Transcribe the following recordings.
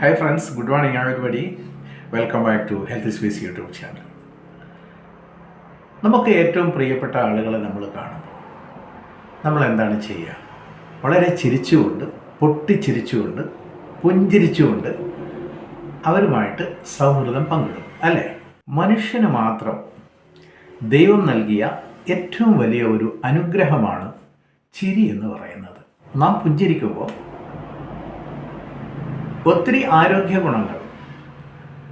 Hi friends good morning everybody. Welcome back to health space YouTube channel നമുക്ക് ഏറ്റവും പ്രിയപ്പെട്ട ആളുകളെ നമ്മൾ കാണുമ്പോൾ നമ്മൾ എന്താണ് ചെയ്യുക? വളരെ ചിരിച്ചുകൊണ്ട് പൊട്ടിച്ചിരിച്ചുകൊണ്ട് പുഞ്ചിരിച്ചുകൊണ്ട് അവരുമായിട്ട് സൗഹൃദം പങ്കിടും അല്ലേ? മനുഷ്യന് മാത്രം ദൈവം നൽകിയ ഏറ്റവും വലിയ ഒരു അനുഗ്രഹമാണ് ചിരി എന്ന് പറയുന്നത്. നാം പുഞ്ചിരിക്കുമ്പോൾ ഒത്തിരി ആരോഗ്യ ഗുണങ്ങൾ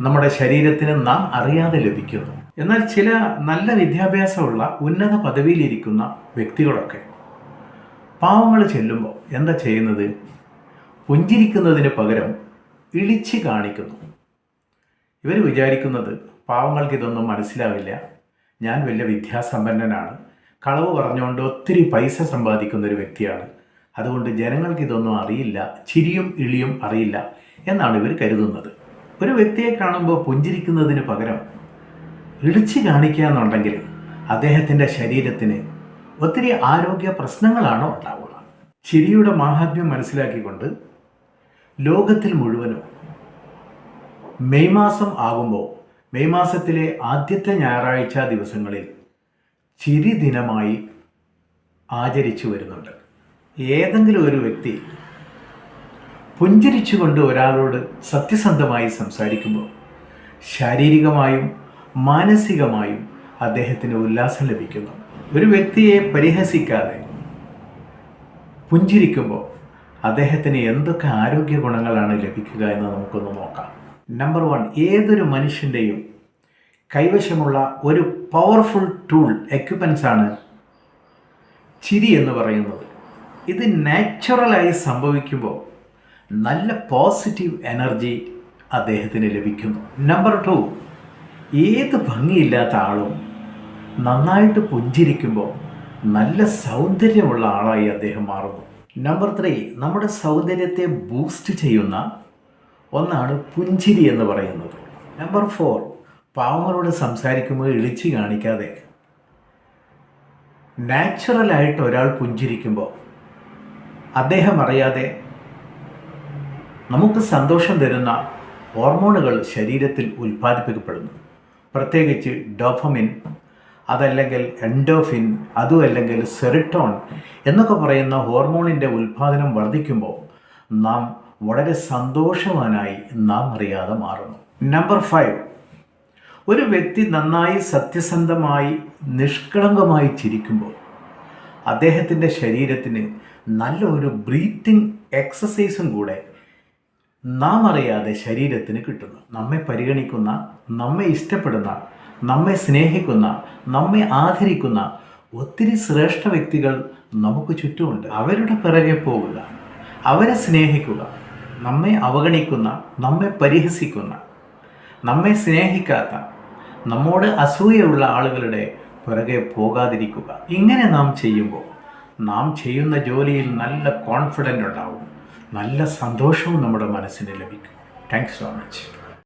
നമ്മുടെ ശരീരത്തിന് നാം അറിയാതെ ലഭിക്കുന്നു. എന്നാൽ ചില നല്ല വിദ്യാഭ്യാസമുള്ള ഉന്നത പദവിയിലിരിക്കുന്ന വ്യക്തികളൊക്കെ പാവങ്ങൾ ചെല്ലുമ്പോൾ എന്താ ചെയ്യുന്നത്? പുഞ്ചിരിക്കുന്നതിന് പകരം ഇളിച്ച് കാണിക്കുന്നു. ഇവർ വിചാരിക്കുന്നത് പാവങ്ങൾക്ക് ഇതൊന്നും മനസ്സിലാവില്ല. ഞാൻ വലിയ വിദ്യാസമ്പന്നനാണ്. കളവ് പറഞ്ഞുകൊണ്ട് ഒത്തിരി പൈസ സമ്പാദിക്കുന്ന ഒരു വ്യക്തിയാണ്. അതുകൊണ്ട് ജനങ്ങൾക്ക് ഇതൊന്നും അറിയില്ല ചിരിയും ഇളിയും അറിയില്ല എന്നാണ് ഇവർ കരുതുന്നത്. ഒരു വ്യക്തിയെ കാണുമ്പോൾ പുഞ്ചിരിക്കുന്നതിന് പകരം ഇളിച്ച് കാണിക്കുക എന്നുണ്ടെങ്കിൽ അദ്ദേഹത്തിന്റെ ശരീരത്തിന് ഒത്തിരി ആരോഗ്യ പ്രശ്നങ്ങളാണ് ഉണ്ടാവുക. ചിരിയുടെ മാഹാത്മ്യം മനസ്സിലാക്കിക്കൊണ്ട് ലോകത്തിൽ മുഴുവനും മെയ് മാസം ആകുമ്പോൾ മെയ് മാസത്തിലെ ആദ്യത്തെ ഞായറാഴ്ച ദിവസങ്ങളിൽ ചിരി ദിനമായി ആചരിച്ചു വരുന്നുണ്ട്. ഏതെങ്കിലും ഒരു വ്യക്തി പുഞ്ചിരിച്ചുകൊണ്ട് ഒരാളോട് സത്യസന്ധമായി സംസാരിക്കുമ്പോൾ ശാരീരികമായും മാനസികമായും അദ്ദേഹത്തിന് ഉല്ലാസം ലഭിക്കുന്നു. ഒരു വ്യക്തിയെ പരിഹസിക്കാതെ പുഞ്ചിരിക്കുമ്പോൾ അദ്ദേഹത്തിന് എന്തൊക്കെ ആരോഗ്യ ഗുണങ്ങളാണ് ലഭിക്കുക എന്ന് നമുക്കൊന്ന് നോക്കാം. നമ്പർ വൺ ഏതൊരു മനുഷ്യന്റെയും കൈവശമുള്ള ഒരു പവർഫുൾ ടൂൾ എക്യുപ്മെൻസ് ആണ് ചിരി എന്ന് പറയുന്നത്. ഇത് നാച്ചുറലായി സംഭവിക്കുമ്പോൾ നല്ല പോസിറ്റീവ് എനർജി അദ്ദേഹത്തിന് ലഭിക്കുന്നു. നമ്പർ ടു ഏത് ഭംഗിയില്ലാത്ത ആളും നന്നായിട്ട് പുഞ്ചിരിക്കുമ്പോൾ നല്ല സൗന്ദര്യമുള്ള ആളായി അദ്ദേഹം മാറുന്നു. നമ്പർ ത്രീ നമ്മുടെ സൗന്ദര്യത്തെ ബൂസ്റ്റ് ചെയ്യുന്ന ഒന്നാണ് പുഞ്ചിരി എന്ന് പറയുന്നത്. നമ്പർ ഫോർ പാവങ്ങളോട് സംസാരിക്കുമ്പോൾ ഇളിച്ചു കാണിക്കാതെ. നാച്ചുറലായിട്ട് ഒരാൾ പുഞ്ചിരിക്കുമ്പോൾ അദ്ദേഹം അറിയാതെ നമുക്ക് സന്തോഷം തരുന്ന ഹോർമോണുകൾ ശരീരത്തിൽ ഉൽപ്പാദിപ്പിക്കപ്പെടുന്നു. പ്രത്യേകിച്ച് ഡോഫമിൻ അതല്ലെങ്കിൽ എൻഡോഫിൻ അതും അല്ലെങ്കിൽ സെറിട്ടോൺ എന്നൊക്കെ പറയുന്ന ഹോർമോണിന്റെ ഉൽപ്പാദനം വർദ്ധിക്കുമ്പോൾ നാം വളരെ സന്തോഷവാനായി നാം അറിയാതെ മാറുന്നു. Number five. ഒരു വ്യക്തി നന്നായി സത്യസന്ധമായി നിഷ്കളങ്കമായി ചിരിക്കുമ്പോൾ അദ്ദേഹത്തിന്റെ ശരീരത്തിന് നല്ല ഒരു ബ്രീത്തിങ് എക്സസൈസും കൂടെ നാം അറിയാതെ ശരീരത്തിന് കിട്ടുന്നു. നമ്മെ പരിഗണിക്കുന്ന നമ്മെ ഇഷ്ടപ്പെടുന്ന നമ്മെ സ്നേഹിക്കുന്ന നമ്മെ ആദരിക്കുന്ന ഒത്തിരി ശ്രേഷ്ഠ വ്യക്തികൾ നമുക്ക് ചുറ്റുമുണ്ട്. അവരുടെ പിറകെ പോവുക അവരെ സ്നേഹിക്കുക നമ്മെ അവഗണിക്കുന്ന നമ്മെ പരിഹസിക്കുന്ന നമ്മെ സ്നേഹിക്കാത്ത നമ്മോട് അസൂയുള്ള ആളുകളുടെ പിറകെ പോകാതിരിക്കുക. ഇങ്ങനെ നാം ചെയ്യുമ്പോൾ നാം ചെയ്യുന്ന ജോലിയിൽ നല്ല കോൺഫിഡന്റ് ഉണ്ടാവും. നല്ല സന്തോഷവും നമ്മുടെ മനസ്സിന് ലഭിക്കും. Thanks so much